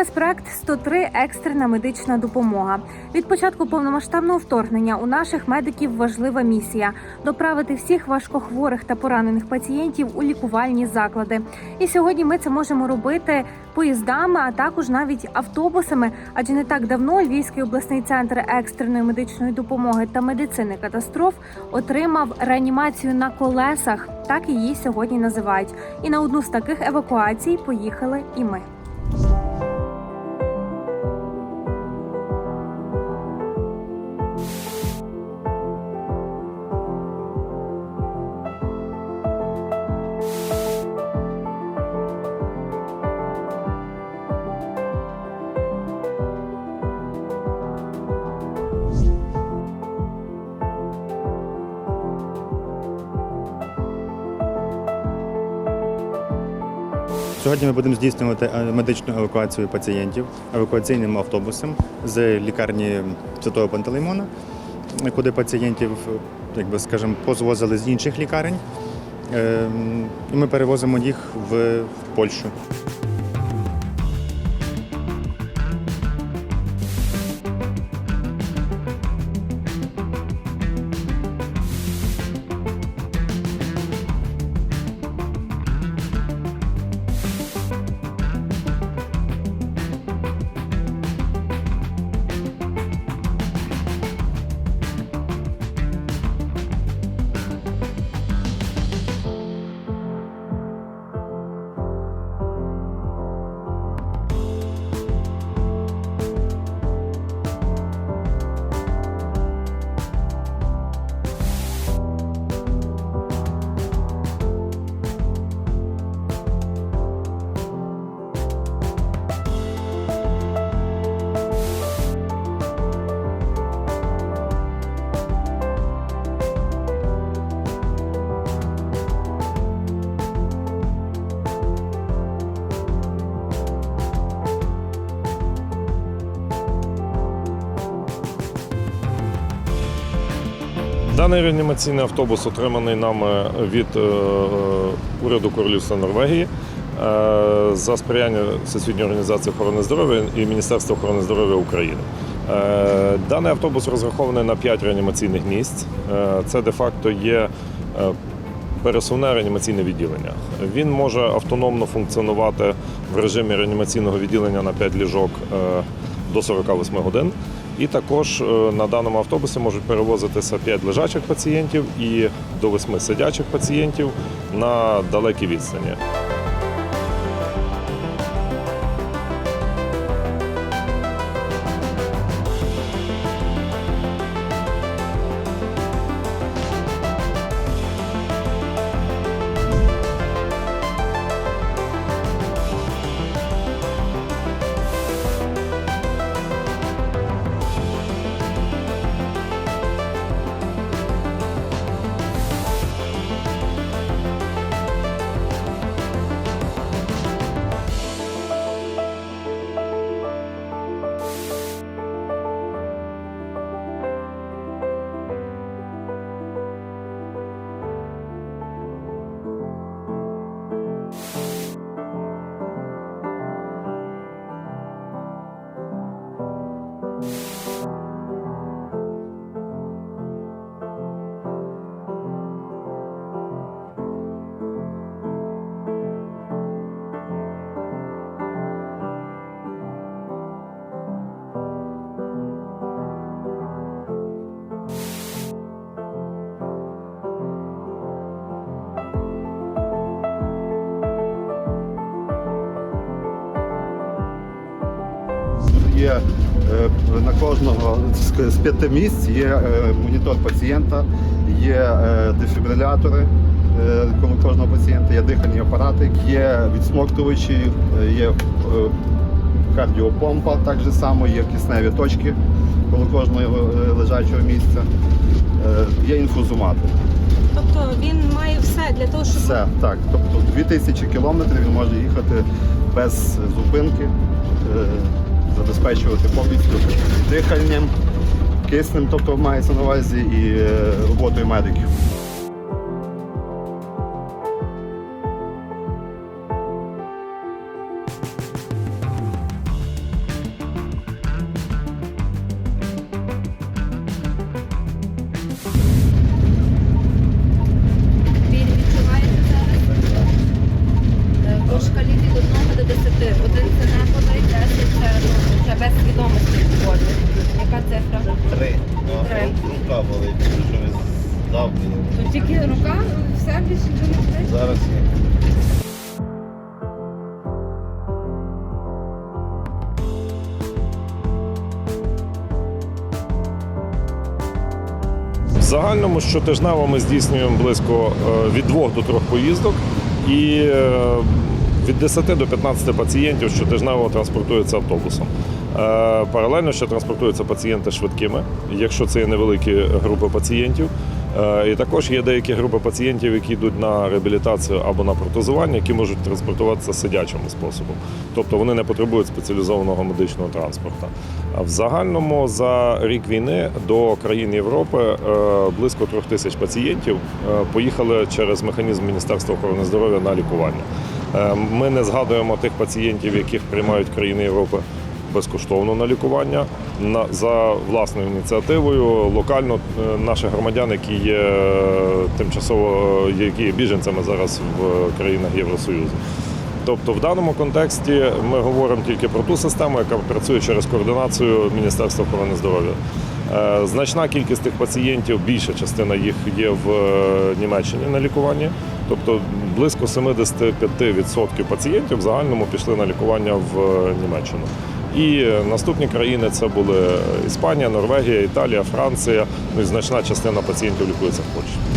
Спецпроект 103 екстрена медична допомога. Від початку повномасштабного вторгнення у наших медиків важлива місія доправити всіх важкохворих та поранених пацієнтів у лікувальні заклади. І сьогодні ми це можемо робити поїздами, а також навіть автобусами. Адже не так давно Львівський обласний центр екстреної медичної допомоги та медицини катастроф отримав реанімацію на колесах. Так її сьогодні називають. І на одну з таких евакуацій поїхали і ми. Сьогодні ми будемо здійснювати е, медичну евакуацію пацієнтів евакуаційним автобусом з лікарні Святого Пантелеймона, куди пацієнтів, якби скажімо, позвозили з інших лікарень. Е, І ми перевозимо їх в Польщу. Даний реанімаційний автобус отриманий нами від е, уряду Королівства Норвегії е, за сприяння Всесвітньої організації охорони здоров'я і Міністерства охорони здоров'я України. Е, Даний автобус розрахований на 5 реанімаційних місць. Е, Це де-факто є е, пересувне реанімаційне відділення. Він може автономно функціонувати в режимі реанімаційного відділення на 5 ліжок е, до 48 годин. І також е, на даному автобусі можуть перевозитися 5 лежачих пацієнтів і до 8 сидячих пацієнтів на далекій відстані. Є е, на кожного з- п'яти місць є е, монітор пацієнта, є е, дефібрилятори кожного пацієнта, є дихальні апарати, є відсмоктувачі, є кардіопомпа, так же само, є кисневі точки коло кожного лежачого місця, є інфузомати. Тобто він має все для того, щоб Все так. Тобто 2000 кілометрів він може їхати без зупинки, забезпечувати повністю диханням, киснем, тобто мається на увазі, і е, роботою медиків. Е, Шкалі від 1 до 10. Один вже без свідомості входить. Яка цифра? Три. Ну, Три. Рука болить, тому що ви здавлені. То тільки рука, все більше не встиг. Зараз є. В загальному щотижнево ми здійснюємо близько е, від двох до трьох поїздок. І е, від 10 до 15 пацієнтів щотижнево транспортується автобусом. Е, Паралельно ще транспортуються пацієнти швидкими, якщо це є невеликі групи пацієнтів. Е, І також є деякі групи пацієнтів, які йдуть на реабілітацію або на протезування, які можуть транспортуватися сидячим способом. Тобто вони не потребують спеціалізованого медичного транспорту. В загальному за рік війни до країн Європи е, близько трьох тисяч пацієнтів е, поїхали через механізм Міністерства охорони здоров'я на лікування. Ми не згадуємо тих пацієнтів, яких приймають країни Європи безкоштовно на лікування за власною ініціативою. Локально е, наші громадяни, які є е, тимчасово які є біженцями зараз в країнах Євросоюзу. Тобто, в даному контексті ми говоримо тільки про ту систему, яка працює через координацію Міністерства охорони здоров'я. Е, Значна кількість тих пацієнтів, більша частина їх є в е, Німеччині на лікуванні. Тобто близько 75% пацієнтів в загальному пішли на лікування в е, Німеччину. І наступні країни це були Іспанія, Норвегія, Італія, Франція. Ну і значна частина пацієнтів лікується в Польщі.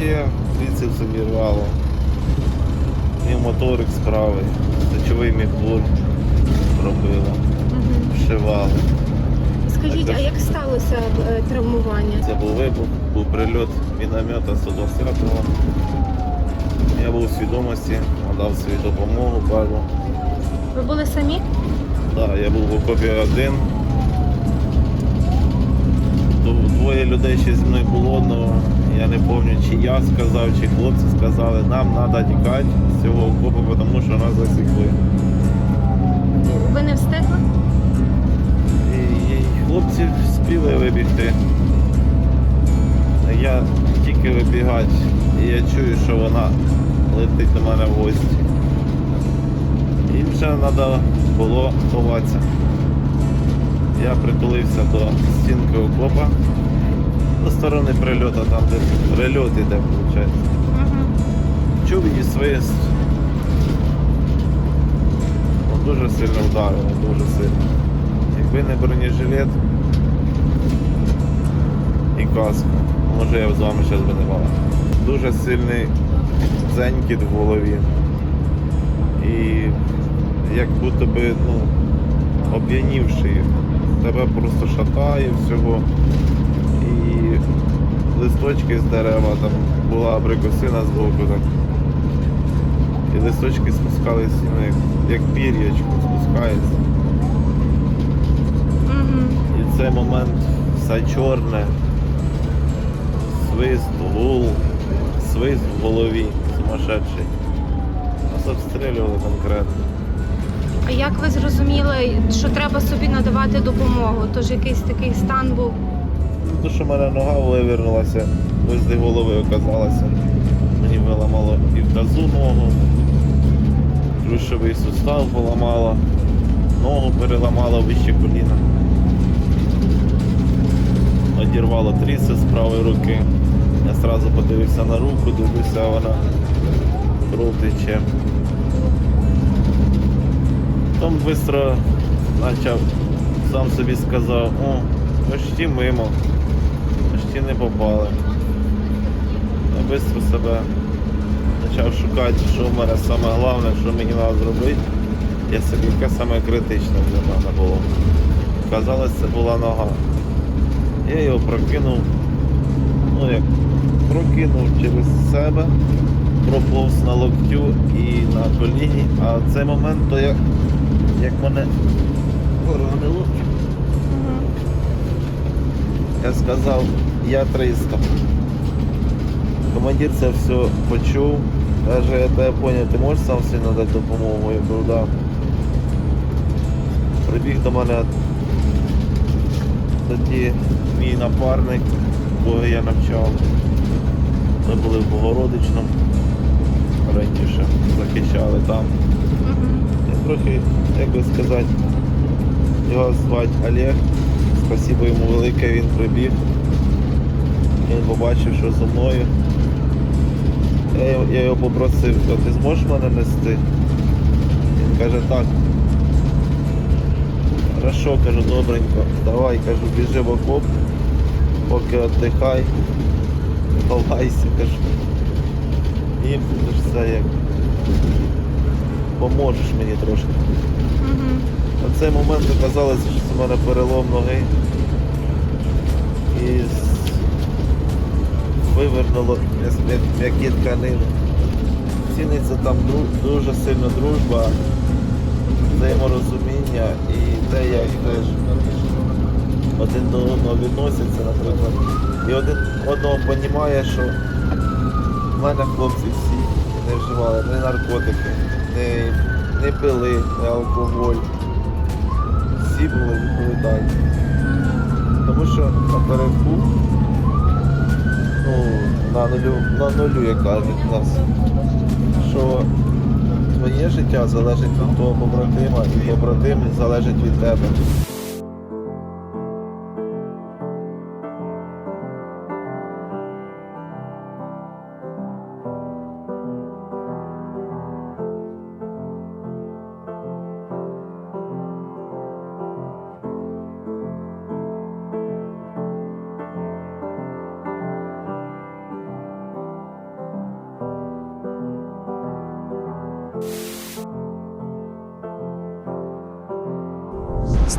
Плече, біцепс обірвало. І моторик справи. Сечовий міхур пробило. Вшивали. Скажіть, а як сталося е, травмування? Це був вибух, був прильот міномета 120-го. Я був у свідомості, надав свою допомогу пару. Ви були самі? Так, я був в окопі один. Двоє людей ще зі мною було, але я не пам'ятаю, чи я сказав, чи хлопці сказали, нам треба тікати з цього окопу, тому що нас засікли. Ви не встигли? І, і хлопці спіли вибігти. Я тільки вибігати, і я чую, що вона летить до мене в гості. Їм ще треба було ховатися. Я притулився до стінки окопа до сторони прильоту, там де прильот іде, виходить. Угу. Чув її свист. Ну, Дуже сильно вдарило, дуже сильно. Якби не бронежилет і каска, може я б з вами зараз би не мала. Дуже сильний дзенькіт в голові. І як будто би ну, об'янівши, тебе просто шатає всього. Листочки з дерева, там була абрикосина збоку. Так. І листочки спускались, ну, як, як пір'ячко спускається. Угу. І цей момент все чорне, свист, гул, свист в голові сумасшедший. Нас обстрілювали конкретно. А як ви зрозуміли, що треба собі надавати допомогу? Тож якийсь такий стан був. То, що в мене нога вивернулася, ось де голови оказалася. Мені виламало і тазу ногу, ключовий сустав поламало, ногу переламало вище коліна. Одірвало тріси з правої руки. Я одразу подивився на руку, дивлюся, вона кров. Потім швидко почав, сам собі сказав, о, почти мимо, почти не попали. Я швидко себе почав шукати, що в мене саме головне, що мені треба зробити. Я собі яке саме критичне для мене було. Казалось, це була нога. Я його прокинув, ну як прокинув через себе проповз на локтю і на коліні. А в цей момент то як, як мене поранило, я сказав, я 300. Командир це все почув. Каже, я тебе поняв, ти можеш сам собі надати допомогу? Я кажу, да. Прибіг до мене тоді мій напарник, кого я навчав. Ми були в Богородичному раніше, захищали там. Я трохи, як би сказати, його звати Олег. Спасибо йому велике, він прибіг. Він побачив, що зі мною. Я, його- я його попросив, «А ти зможеш мене нести? Він каже, так. Хорошо, кажу, добренько, давай, кажу, біжи в окоп, поки віддихай, ховайся, кажу. І будеш все як поможеш мені трошки. На цей момент оказалося, що це в мене перелом ноги. І вивернуло м'які тканини. Ціниться там дуже сильно дружба, взаєморозуміння і те, як теж один до одного відносяться, наприклад. І один одного розуміє, що в мене хлопці всі не вживали ні наркотики, ні, ні пили, ні алкоголь. Всі були відповідальні. Тому що напередку, ну, на нулю, на нулю, як кажуть нас, що твоє життя залежить від того побратима, і побратим залежить від тебе.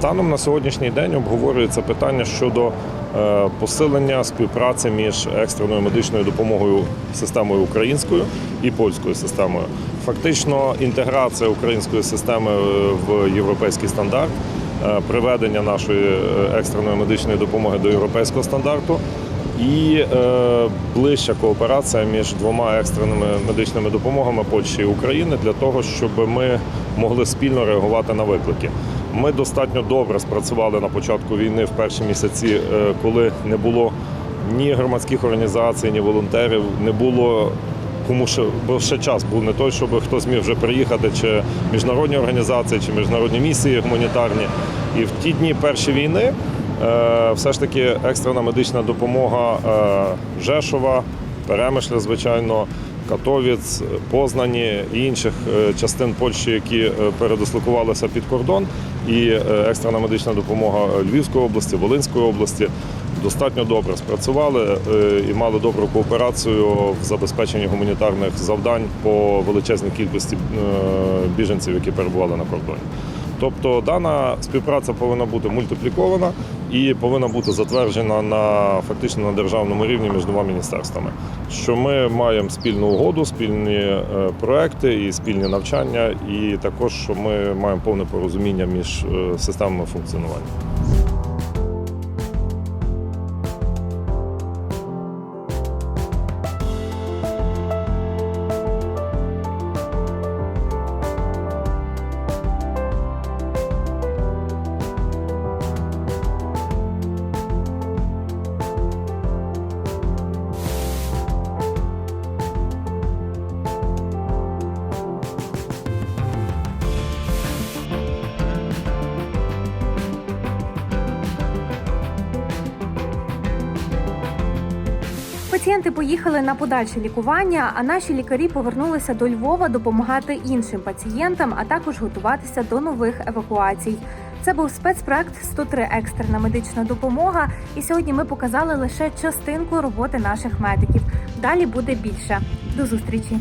Станом на сьогоднішній день обговорюється питання щодо е, посилення співпраці між екстреною медичною допомогою системою українською і польською системою. Фактично, інтеграція української системи е, в європейський стандарт, е, приведення нашої екстреної медичної допомоги до європейського стандарту. І ближча кооперація між двома екстреними медичними допомогами Польщі і України для того, щоб ми могли спільно реагувати на виклики. Ми достатньо добре спрацювали на початку війни в перші місяці, е, коли не було ні громадських організацій, ні волонтерів, не було кому ще, бо ще час був не той, щоб хтось міг вже приїхати, чи міжнародні організації, чи міжнародні місії гуманітарні. І в ті дні першої війни е, все ж таки екстрена медична допомога е, Жешова, Перемишля, звичайно, Катовіць, Познані і інших е, частин Польщі, які е, передислокувалися під кордон, і е, екстрена медична допомога Львівської області, Волинської області достатньо добре спрацювали і мали добру кооперацію в забезпеченні гуманітарних завдань по величезній кількості біженців, які перебували на кордоні. Тобто дана співпраця повинна бути мультиплікована і повинна бути затверджена на фактично на державному рівні між двома міністерствами. Що ми маємо спільну угоду, спільні е, проекти і спільні навчання, і також що ми маємо повне порозуміння між е, системами функціонування. Пацієнти поїхали на подальше лікування, а наші лікарі повернулися до Львова допомагати іншим пацієнтам, а також готуватися до нових евакуацій. Це був спецпроект 103 екстрена медична допомога. І сьогодні ми показали лише частинку роботи наших медиків. Далі буде більше. До зустрічі!